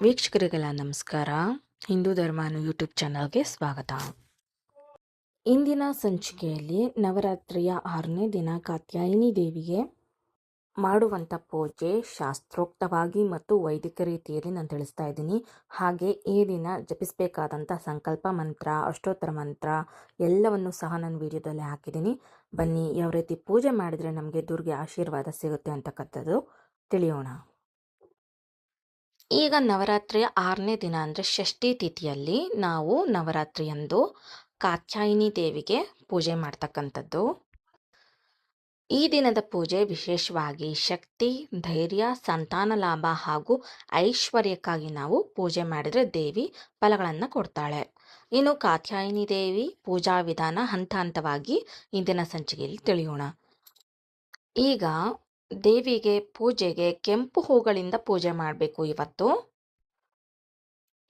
ವೀಕ್ಷಕರಿಗೆಲ್ಲ ನಮಸ್ಕಾರ. ಹಿಂದೂ ಧರ್ಮಾನು ಯೂಟ್ಯೂಬ್ ಚಾನಲ್ಗೆ ಸ್ವಾಗತ. ಇಂದಿನ ಸಂಚಿಕೆಯಲ್ಲಿ ನವರಾತ್ರಿಯ ಆರನೇ ದಿನ ಕಾತ್ಯಾಯಿನಿ ದೇವಿಗೆ ಮಾಡುವಂಥ ಪೂಜೆ ಶಾಸ್ತ್ರೋಕ್ತವಾಗಿ ಮತ್ತು ವೈದಿಕ ರೀತಿಯಲ್ಲಿ ನಾನು ತಿಳಿಸ್ತಾ ಇದ್ದೀನಿ. ಹಾಗೆ ಈ ದಿನ ಜಪಿಸಬೇಕಾದಂಥ ಸಂಕಲ್ಪ ಮಂತ್ರ, ಅಷ್ಟೋತ್ತರ ಮಂತ್ರ ಎಲ್ಲವನ್ನು ಸಹ ನಾನು ವಿಡಿಯೋದಲ್ಲಿ ಹಾಕಿದ್ದೀನಿ. ಬನ್ನಿ, ಯಾವ ರೀತಿ ಪೂಜೆ ಮಾಡಿದರೆ ನಮಗೆ ದುರ್ಗೆ ಆಶೀರ್ವಾದ ಸಿಗುತ್ತೆ ಅಂತಕ್ಕಂಥದ್ದು ತಿಳಿಯೋಣ. ಈಗ ನವರಾತ್ರಿಯ ಆರನೇ ದಿನ ಅಂದರೆ ಷಷ್ಠಿ ತಿಥಿಯಲ್ಲಿ ನಾವು ನವರಾತ್ರಿಯಂದು ಕಾತ್ಯಾಯಿನಿ ದೇವಿಗೆ ಪೂಜೆ ಮಾಡ್ತಕ್ಕಂಥದ್ದು. ಈ ದಿನದ ಪೂಜೆ ವಿಶೇಷವಾಗಿ ಶಕ್ತಿ, ಧೈರ್ಯ, ಸಂತಾನ ಲಾಭ ಹಾಗೂ ಐಶ್ವರ್ಯಕ್ಕಾಗಿ ನಾವು ಪೂಜೆ ಮಾಡಿದರೆ ದೇವಿ ಫಲಗಳನ್ನು ಕೊಡ್ತಾಳೆ. ಇನ್ನು ಕಾತ್ಯಾಯಿನಿ ದೇವಿ ಪೂಜಾ ವಿಧಾನ ಹಂತ ಹಂತವಾಗಿ ಇಂದಿನ ಸಂಚಿಕೆಯಲ್ಲಿ ತಿಳಿಯೋಣ. ಈಗ ದೇವಿಗೆ ಪೂಜೆಗೆ ಕೆಂಪು ಹೂಗಳಿಂದ ಪೂಜೆ ಮಾಡಬೇಕು ಇವತ್ತು.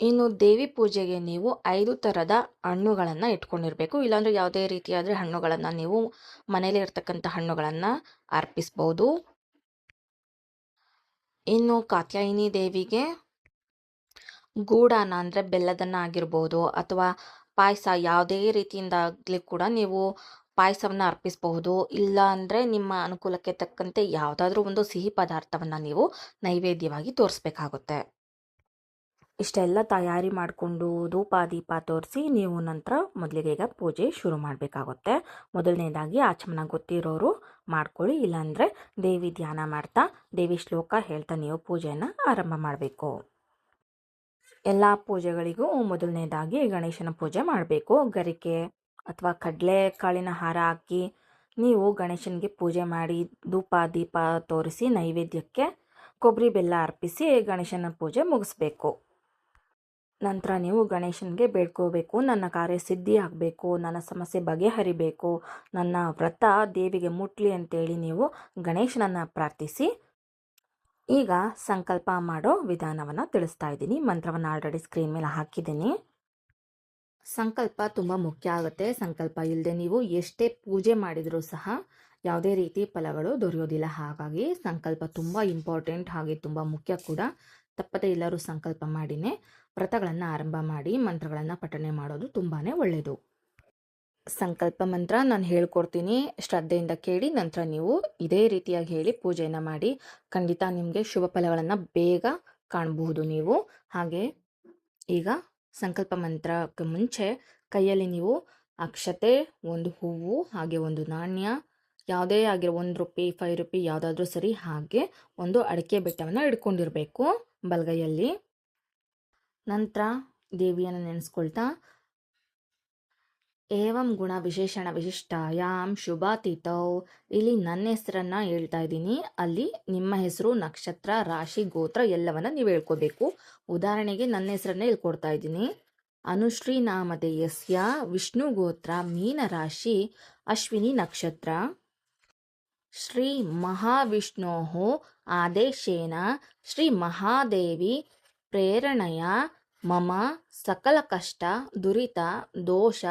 ಇನ್ನು ದೇವಿ ಪೂಜೆಗೆ ನೀವು ಐದು ಥರದ ಹಣ್ಣುಗಳನ್ನು ಇಟ್ಕೊಂಡಿರಬೇಕು. ಇಲ್ಲಾಂದರೆ ಯಾವುದೇ ರೀತಿಯಾದರೆ ಹಣ್ಣುಗಳನ್ನು ನೀವು ಮನೇಲಿ ಇರ್ತಕ್ಕಂಥ ಹಣ್ಣುಗಳನ್ನು ಅರ್ಪಿಸ್ಬೋದು. ಇನ್ನು ಕಾತ್ಯಾಯಿನಿ ದೇವಿಗೆ ಗೂಡಾನ ಅಂದರೆ ಬೆಲ್ಲದನ್ನ ಆಗಿರ್ಬೋದು ಅಥವಾ ಪಾಯಸ ಯಾವುದೇ ರೀತಿಯಿಂದ ಆಗಲಿ ಕೂಡ ನೀವು ಪಾಯಸವನ್ನು ಅರ್ಪಿಸಬಹುದು. ಇಲ್ಲ ಅಂದ್ರೆ ನಿಮ್ಮ ಅನುಕೂಲಕ್ಕೆ ತಕ್ಕಂತೆ ಯಾವುದಾದ್ರೂ ಒಂದು ಸಿಹಿ ಪದಾರ್ಥವನ್ನು ನೀವು ನೈವೇದ್ಯವಾಗಿ ತೋರಿಸ್ಬೇಕಾಗುತ್ತೆ. ಇಷ್ಟೆಲ್ಲ ತಯಾರಿ ಮಾಡಿಕೊಂಡು ಧೂಪ, ದೀಪ ತೋರಿಸಿ ನೀವು ನಂತರ ಮೊದಲಿಗೆ ಈಗ ಪೂಜೆ ಶುರು ಮಾಡಬೇಕಾಗುತ್ತೆ. ಮೊದಲನೇದಾಗಿ ಆಚಮನ ಗೊತ್ತಿರೋರು ಮಾಡ್ಕೊಳ್ಳಿ. ಇಲ್ಲಾಂದರೆ ದೇವಿ ಧ್ಯಾನ ಮಾಡ್ತಾ, ದೇವಿ ಶ್ಲೋಕ ಹೇಳ್ತಾ ನೀವು ಪೂಜೆಯನ್ನು ಆರಂಭ ಮಾಡಬೇಕು. ಎಲ್ಲ ಪೂಜೆಗಳಿಗೂ ಮೊದಲನೇದಾಗಿ ಗಣೇಶನ ಪೂಜೆ ಮಾಡಬೇಕು. ಗರಿಕೆ ಅಥವಾ ಕಡಲೆ ಕಾಳಿನ ಹಾರ ಹಾಕಿ ನೀವು ಗಣೇಶನಿಗೆ ಪೂಜೆ ಮಾಡಿ ಧೂಪ, ದೀಪ ತೋರಿಸಿ ನೈವೇದ್ಯಕ್ಕೆ ಕೊಬ್ಬರಿ ಬೆಲ್ಲ ಅರ್ಪಿಸಿ ಗಣೇಶನ ಪೂಜೆ ಮುಗಿಸ್ಬೇಕು. ನಂತರ ನೀವು ಗಣೇಶನಿಗೆ ಬೇಡ್ಕೋಬೇಕು, ನನ್ನ ಕಾರ್ಯ ಸಿದ್ಧಿ ಆಗಬೇಕು ನನ್ನ ಸಮಸ್ಯೆ ಬಗೆಹರಿಬೇಕು, ನನ್ನ ವ್ರತ ದೇವಿಗೆ ಮುಟ್ಲಿ ಅಂತೇಳಿ ನೀವು ಗಣೇಶನನ್ನು ಪ್ರಾರ್ಥಿಸಿ. ಈಗ ಸಂಕಲ್ಪ ಮಾಡೋ ವಿಧಾನವನ್ನು ತಿಳಿಸ್ತಾ ಇದ್ದೀನಿ. ಮಂತ್ರವನ್ನು ಆಲ್ರೆಡಿ ಸ್ಕ್ರೀನ್ ಮೇಲೆ ಹಾಕಿದ್ದೀನಿ. ಸಂಕಲ್ಪ ತುಂಬ ಮುಖ್ಯ ಆಗುತ್ತೆ. ಸಂಕಲ್ಪ ಇಲ್ಲದೆ ನೀವು ಎಷ್ಟೇ ಪೂಜೆ ಮಾಡಿದರೂ ಸಹ ಯಾವುದೇ ರೀತಿ ಫಲಗಳು ದೊರೆಯೋದಿಲ್ಲ. ಹಾಗಾಗಿ ಸಂಕಲ್ಪ ತುಂಬ ಇಂಪಾರ್ಟೆಂಟ್ ಹಾಗೆ ತುಂಬ ಮುಖ್ಯ ಕೂಡ. ತಪ್ಪದೇ ಎಲ್ಲರೂ ಸಂಕಲ್ಪ ಮಾಡಿನೇ ವ್ರತಗಳನ್ನು ಆರಂಭ ಮಾಡಿ ಮಂತ್ರಗಳನ್ನು ಪಠನೆ ಮಾಡೋದು ತುಂಬಾ ಒಳ್ಳೆಯದು ಸಂಕಲ್ಪ ಮಂತ್ರ ನಾನು ಹೇಳ್ಕೊಡ್ತೀನಿ. ಶ್ರದ್ಧೆಯಿಂದ ಕೇಳಿ ನಂತರ ನೀವು ಇದೇ ರೀತಿಯಾಗಿ ಹೇಳಿ ಪೂಜೆಯನ್ನು ಮಾಡಿ ಖಂಡಿತ ನಿಮಗೆ ಶುಭ ಫಲಗಳನ್ನು ಬೇಗ ಕಾಣಬಹುದು ನೀವು. ಹಾಗೆ ಈಗ ಸಂಕಲ್ಪ ಮಂತ್ರಕ್ಕೆ ಮುಂಚೆ ಕೈಯಲ್ಲಿ ನೀವು ಅಕ್ಷತೆ, ಒಂದು ಹೂವು, ಹಾಗೆ ಒಂದು ನಾಣ್ಯ, ಯಾವುದೇ ಆಗಿರೋ ಒಂದು ರುಪಿ ಫೈವ್ ರುಪಿ ಯಾವುದಾದ್ರೂ ಸರಿ ಹಾಗೆ ಒಂದು ಅಡಿಕೆ ಬೆಟ್ಟವನ್ನು ಇಟ್ಕೊಂಡಿರಬೇಕು ಬಲಗೈಯಲ್ಲಿ. ನಂತರ ದೇವಿಯನ್ನು ನೆನೆಸ್ಕೊಳ್ತಾ ಏವಂ ಗುಣ ವಿಶೇಷಣ ವಿಶಿಷ್ಟಾಯಾಮ್ ಶುಭಾತೀತೌ. ಇಲ್ಲಿ ನನ್ನ ಹೆಸರನ್ನು ಹೇಳ್ತಾ ಇದ್ದೀನಿ. ಅಲ್ಲಿ ನಿಮ್ಮ ಹೆಸರು, ನಕ್ಷತ್ರ, ರಾಶಿ, ಗೋತ್ರ ಎಲ್ಲವನ್ನ ನೀವು ಹೇಳ್ಕೋಬೇಕು. ಉದಾಹರಣೆಗೆ ನನ್ನ ಹೆಸರನ್ನೇ ಹೇಳ್ಕೊಡ್ತಾ ಇದ್ದೀನಿ. ಅನುಶ್ರೀ ನಾಮಧೇಯಸ್ಯ ವಿಷ್ಣು ಗೋತ್ರ, ಮೀನ ರಾಶಿ, ಅಶ್ವಿನಿ ನಕ್ಷತ್ರ. ಶ್ರೀ ಮಹಾವಿಷ್ಣೋ ಆದೇಶೇನ, ಶ್ರೀ ಮಹಾದೇವಿ, ಪ್ರೇರಣೆಯ ಮಮ ಸಕಲ ಕಷ್ಟ ದುರಿತ ದೋಷ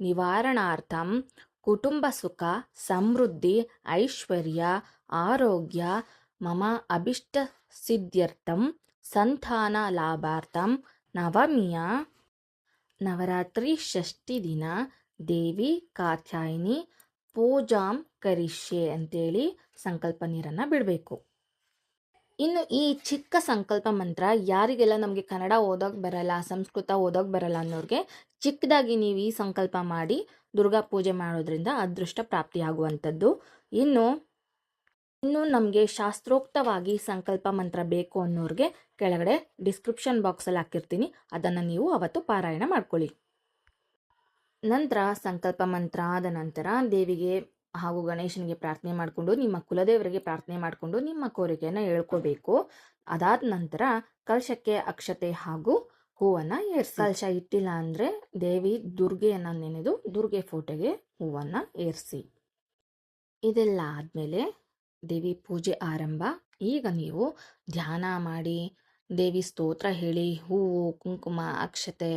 ನಿವಾರಣಾರ್ಥಂ ಕುಟುಂಬ ಸುಖ ಸಮೃದ್ಧಿ ಐಶ್ವರ್ಯ ಆರೋಗ್ಯ ಮಮ ಅಭಿಷ್ಟ ಸಿದ್ಧ್ಯರ್ಥಂ ಸಂತಾನ ಲಾಭಾರ್ಥಂ ನವಮಿಯ ನವರಾತ್ರಿ ಷಷ್ಠಿ ದಿನ ದೇವಿ ಕಾತ್ಯಾಯಿನಿ ಪೂಜಾಂ ಕರಿಷ್ಯೆ ಅಂತೇಳಿ ಸಂಕಲ್ಪ ನೀರನ್ನು ಬಿಡಬೇಕು. ಇನ್ನು ಈ ಚಿಕ್ಕ ಸಂಕಲ್ಪ ಮಂತ್ರ ಯಾರಿಗೆಲ್ಲ ನಮಗೆ ಕನ್ನಡ ಓದೋಕೆ ಬರಲ್ಲ, ಸಂಸ್ಕೃತ ಓದೋಕೆ ಬರಲ್ಲ ಅನ್ನೋರಿಗೆ ಚಿಕ್ಕದಾಗಿ ನೀವು ಈ ಸಂಕಲ್ಪ ಮಾಡಿ ದುರ್ಗಾ ಪೂಜೆ ಮಾಡೋದ್ರಿಂದ ಅದೃಷ್ಟ ಪ್ರಾಪ್ತಿಯಾಗುವಂಥದ್ದು. ಇನ್ನು ಇನ್ನು ನಮಗೆ ಶಾಸ್ತ್ರೋಕ್ತವಾಗಿ ಸಂಕಲ್ಪ ಮಂತ್ರ ಬೇಕು ಅನ್ನೋರಿಗೆ ಕೆಳಗಡೆ ಡಿಸ್ಕ್ರಿಪ್ಷನ್ ಬಾಕ್ಸಲ್ಲಿ ಹಾಕಿರ್ತೀನಿ. ಅದನ್ನು ನೀವು ಅವತ್ತು ಪಾರಾಯಣ ಮಾಡ್ಕೊಳ್ಳಿ. ನಂತರ ಸಂಕಲ್ಪ ಮಂತ್ರ ಆದ ನಂತರ ದೇವಿಗೆ ಹಾಗೂ ಗಣೇಶನಿಗೆ ಪ್ರಾರ್ಥನೆ ಮಾಡಿಕೊಂಡು, ನಿಮ್ಮ ಕುಲದೇವರಿಗೆ ಪ್ರಾರ್ಥನೆ ಮಾಡಿಕೊಂಡು ನಿಮ್ಮ ಕೋರಿಕೆಯನ್ನು ಹೇಳ್ಕೋಬೇಕು. ಅದಾದ ನಂತರ ಕಲಶಕ್ಕೆ ಅಕ್ಷತೆ ಹಾಗೂ ಹೂವನ್ನು ಏರ್ಸಿ. ಕಲಶ ಇಟ್ಟಿಲ್ಲ ಅಂದರೆ ದೇವಿ ದುರ್ಗೆಯನ್ನು ನೆನೆದು ದುರ್ಗೆ ಫೋಟೋಗೆ ಹೂವನ್ನು ಏರಿಸಿ. ಇದೆಲ್ಲ ಆದಮೇಲೆ ದೇವಿ ಪೂಜೆ ಆರಂಭ. ಈಗ ನೀವು ಧ್ಯಾನ ಮಾಡಿ, ದೇವಿ ಸ್ತೋತ್ರ ಹೇಳಿ, ಹೂವು, ಕುಂಕುಮ, ಅಕ್ಷತೆ,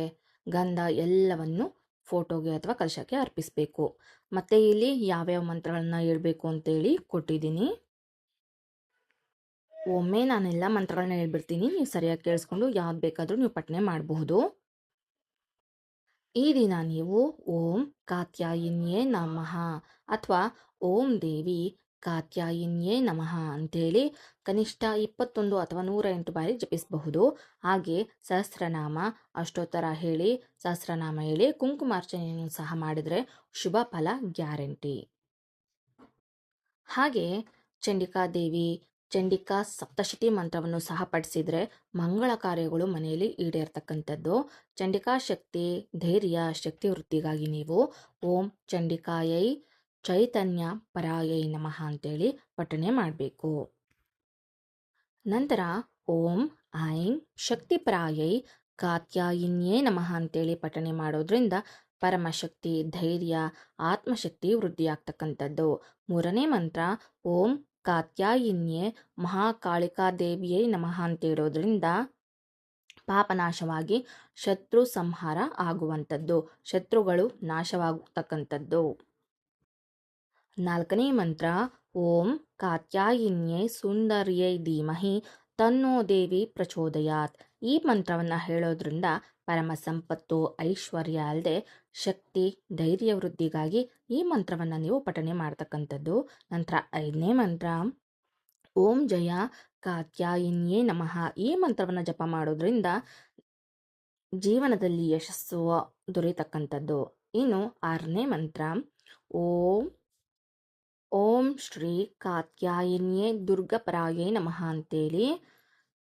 ಗಂಧ ಎಲ್ಲವನ್ನು ಫೋಟೋಗೆ ಅಥವಾ ಕಲಶಕ್ಕೆ ಅರ್ಪಿಸಬೇಕು. ಮತ್ತು ಇಲ್ಲಿ ಯಾವ್ಯಾವ ಮಂತ್ರಗಳನ್ನ ಹೇಳ್ಬೇಕು ಅಂತೇಳಿ ಕೊಟ್ಟಿದ್ದೀನಿ. ಒಮ್ಮೆ ನಾನೆಲ್ಲ ಮಂತ್ರಗಳನ್ನ ಹೇಳ್ಬಿಡ್ತೀನಿ. ನೀವು ಸರಿಯಾಗಿ ಕೇಳಿಸ್ಕೊಂಡು ಯಾವ್ದು ಬೇಕಾದರೂ ನೀವು ಪಠನೆ ಮಾಡಬಹುದು. ಈ ದಿನ ನೀವು ಓಂ ಕಾತ್ಯಾಯಿನ್ಯೇ ನಮಃ ಅಥವಾ ಓಂ ದೇವಿ ಕಾತ್ಯಾಯಿನ್ಯೇ ನಮಃ ಅಂತೇಳಿ ಕನಿಷ್ಠ ಇಪ್ಪತ್ತೊಂದು ಅಥವಾ ನೂರ ಎಂಟು ಬಾರಿ ಜಪಿಸಬಹುದು. ಹಾಗೆ ಸಹಸ್ರನಾಮ, ಅಷ್ಟೋತ್ತರ ಹೇಳಿ, ಸಹಸ್ರನಾಮ ಹೇಳಿ, ಕುಂಕುಮಾರ್ಚನೆಯನ್ನು ಸಹ ಮಾಡಿದರೆ ಶುಭ ಫಲ ಗ್ಯಾರಂಟಿ. ಹಾಗೆ ಚಂಡಿಕಾದೇವಿ ಚಂಡಿಕಾ ಸಪ್ತಶತಿ ಮಂತ್ರವನ್ನು ಸಹ ಪಠಿಸಿದರೆ ಮಂಗಳ ಕಾರ್ಯಗಳು ಮನೆಯಲ್ಲಿ ಈಡೇರ್ತಕ್ಕಂಥದ್ದು. ಚಂಡಿಕಾ ಶಕ್ತಿ, ಧೈರ್ಯ, ಶಕ್ತಿ ವೃದ್ಧಿಗಾಗಿ ನೀವು ಓಂ ಚಂಡಿಕಾಯೈ ಚೈತನ್ಯ ಪರಾಯೈ ನಮಃ ಅಂತೇಳಿ ಪಠಣೆ ಮಾಡಬೇಕು. ನಂತರ ಓಂ ಐಂ ಶಕ್ತಿಪರಾಯೈ ಕಾತ್ಯಾಯಿನ್ಯೇ ನಮಃ ಅಂತೇಳಿ ಪಠಣೆ ಮಾಡೋದ್ರಿಂದ ಪರಮಶಕ್ತಿ, ಧೈರ್ಯ, ಆತ್ಮಶಕ್ತಿ ವೃದ್ಧಿಯಾಗ್ತಕ್ಕಂಥದ್ದು. ಮೂರನೇ ಮಂತ್ರ ಓಂ ಕಾತ್ಯಾಯಿನ್ಯೇ ಮಹಾಕಾಳಿಕಾದೇವಿಯೇ ನಮಃ ಅಂತೇಳೋದ್ರಿಂದ ಪಾಪನಾಶವಾಗಿ ಶತ್ರು ಸಂಹಾರ ಆಗುವಂಥದ್ದು. ಶತ್ರುಗಳು ನಾಶವಾಗತಕ್ಕಂಥದ್ದು. ನಾಲ್ಕನೇ ಮಂತ್ರ, ಓಂ ಕಾತ್ಯಾಯಿನ್ಯೆ ಸುಂದರ್ಯೈ ಧೀಮಹಿ ತನ್ನೋ ದೇವಿ ಪ್ರಚೋದಯಾತ್. ಈ ಮಂತ್ರವನ್ನು ಹೇಳೋದ್ರಿಂದ ಪರಮ ಸಂಪತ್ತು, ಐಶ್ವರ್ಯ ಅಲ್ಲದೆ ಶಕ್ತಿ, ಧೈರ್ಯ ವೃದ್ಧಿಗಾಗಿ ಈ ಮಂತ್ರವನ್ನು ನೀವು ಪಠನೆ ಮಾಡ್ತಕ್ಕಂಥದ್ದು. ನಂತರ ಐದನೇ ಮಂತ್ರ, ಓಂ ಜಯ ಕಾತ್ಯಾಯಿನ್ಯೇ ನಮಃ. ಈ ಮಂತ್ರವನ್ನು ಜಪ ಮಾಡೋದ್ರಿಂದ ಜೀವನದಲ್ಲಿ ಯಶಸ್ಸು ದೊರೆಯತಕ್ಕಂಥದ್ದು ಇನ್ನು ಆರನೇ ಮಂತ್ರ, ಓಂ ಓಂ ಶ್ರೀ ಕಾತ್ಯಾಯಿನಿಯೇ ದುರ್ಗಪರಾಯೇ ನಮಃ ಅಂತೇಳಿ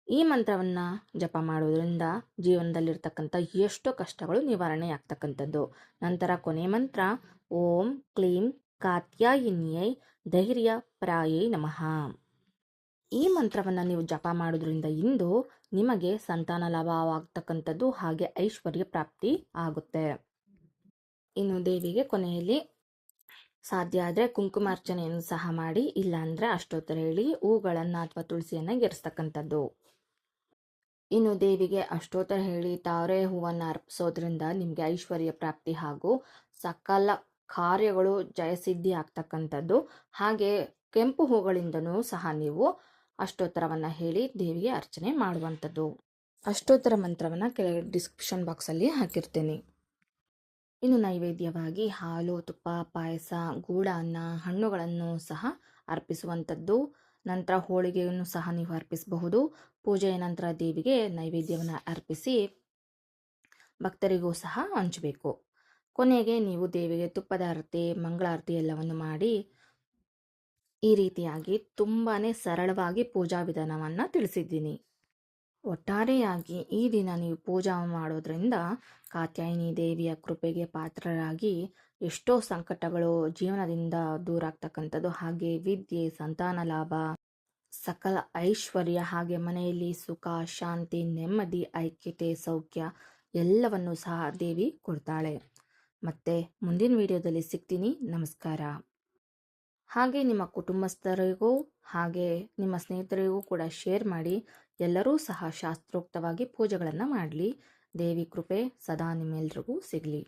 ಈ ಮಂತ್ರವನ್ನು ಜಪ ಮಾಡೋದ್ರಿಂದ ಜೀವನದಲ್ಲಿರ್ತಕ್ಕಂಥ ಎಷ್ಟೋ ಕಷ್ಟಗಳು ನಿವಾರಣೆ ಆಗ್ತಕ್ಕಂಥದ್ದು ನಂತರ ಕೊನೆ ಮಂತ್ರ, ಓಂ ಕ್ಲೀಂ ಕಾತ್ಯಾಯಿನ್ಯೈ ಧೈರ್ಯ ಪ್ರಾಯೇ ನಮಃ. ಈ ಮಂತ್ರವನ್ನು ನೀವು ಜಪ ಮಾಡೋದ್ರಿಂದ ಇಂದು ನಿಮಗೆ ಸಂತಾನ ಲಾಭವಾಗ್ತಕ್ಕಂಥದ್ದು ಹಾಗೆ ಐಶ್ವರ್ಯ ಪ್ರಾಪ್ತಿ ಆಗುತ್ತೆ. ಇನ್ನು ದೇವಿಗೆ ಕೊನೆಯಲ್ಲಿ ಸಾಧ್ಯ ಆದರೆ ಕುಂಕುಮಾರ್ಚನೆಯನ್ನು ಸಹ ಮಾಡಿ, ಇಲ್ಲಾಂದರೆ ಅಷ್ಟೋತ್ತರ ಹೇಳಿ ಹೂಗಳನ್ನು ಅಥವಾ ತುಳಸಿಯನ್ನು ಗೆರೆಸ್ತಕ್ಕಂಥದ್ದು ಇನ್ನು ದೇವಿಗೆ ಅಷ್ಟೋತ್ತರ ಹೇಳಿ ತಾವರೆ ಹೂವನ್ನು ಅರ್ಪಿಸೋದ್ರಿಂದ ನಿಮಗೆ ಐಶ್ವರ್ಯ ಪ್ರಾಪ್ತಿ ಹಾಗೂ ಸಕಲ ಕಾರ್ಯಗಳು ಜಯಸಿದ್ಧಿ ಆಗ್ತಕ್ಕಂಥದ್ದು. ಹಾಗೆ ಕೆಂಪು ಹೂಗಳಿಂದನೂ ಸಹ ನೀವು ಅಷ್ಟೋತ್ತರವನ್ನು ಹೇಳಿ ದೇವಿಗೆ ಅರ್ಚನೆ ಮಾಡುವಂಥದ್ದು. ಅಷ್ಟೋತ್ತರ ಮಂತ್ರವನ್ನು ಕೆಳಗೆ ಡಿಸ್ಕ್ರಿಪ್ಷನ್ ಬಾಕ್ಸಲ್ಲಿ ಹಾಕಿರ್ತೀನಿ. ಇನ್ನು ನೈವೇದ್ಯವಾಗಿ ಹಾಲು, ತುಪ್ಪ, ಪಾಯಸ, ಗೂಡ ಅನ್ನ, ಹಣ್ಣುಗಳನ್ನು ಸಹ ಅರ್ಪಿಸುವಂಥದ್ದು. ನಂತರ ಹೋಳಿಗೆಯನ್ನು ಸಹ ನೀವು ಅರ್ಪಿಸಬಹುದು. ಪೂಜೆಯ ನಂತರ ದೇವಿಗೆ ನೈವೇದ್ಯವನ್ನು ಅರ್ಪಿಸಿ ಭಕ್ತರಿಗೂ ಸಹ ಹಂಚಬೇಕು. ಕೊನೆಗೆ ನೀವು ದೇವಿಗೆ ತುಪ್ಪದ ಆರತಿ ಮಂಗಳಾರತಿ ಎಲ್ಲವನ್ನು ಮಾಡಿ ಈ ರೀತಿಯಾಗಿ ತುಂಬಾ ಸರಳವಾಗಿ ಪೂಜಾ ವಿಧಾನವನ್ನು ತಿಳಿಸಿದ್ದೀನಿ. ಒಟ್ಟಾರೆಯಾಗಿ ಈ ದಿನ ನೀವು ಪೂಜಾ ಮಾಡೋದ್ರಿಂದ ಕಾತ್ಯಾಯಿನಿ ದೇವಿಯ ಕೃಪೆಗೆ ಪಾತ್ರರಾಗಿ ಎಷ್ಟೋ ಸಂಕಟಗಳು ಜೀವನದಿಂದ ದೂರ ಆಗ್ತಕ್ಕಂಥದ್ದು ಹಾಗೆ ವಿದ್ಯೆ, ಸಂತಾನ ಲಾಭ, ಸಕಲ ಐಶ್ವರ್ಯ, ಹಾಗೆ ಮನೆಯಲ್ಲಿ ಸುಖ, ಶಾಂತಿ, ನೆಮ್ಮದಿ, ಐಕ್ಯತೆ, ಸೌಖ್ಯ ಎಲ್ಲವನ್ನು ಸಹ ದೇವಿ ಕೊಡ್ತಾಳೆ. ಮತ್ತೆ ಮುಂದಿನ ವಿಡಿಯೋದಲ್ಲಿ ಸಿಗ್ತೀನಿ. ನಮಸ್ಕಾರ. ಹಾಗೆ ನಿಮ್ಮ ಕುಟುಂಬಸ್ಥರಿಗೂ, ಹಾಗೆ ನಿಮ್ಮ ಸ್ನೇಹಿತರಿಗೂ ಕೂಡ ಶೇರ್ ಮಾಡಿ. ಎಲ್ಲರೂ ಸಹ ಶಾಸ್ತ್ರೋಕ್ತವಾಗಿ ಪೂಜೆಗಳನ್ನು ಮಾಡಲಿ. ದೇವಿ ಕೃಪೆ ಸದಾ ನಿಮ್ಮೆಲ್ರಿಗೂ ಸಿಗಲಿ.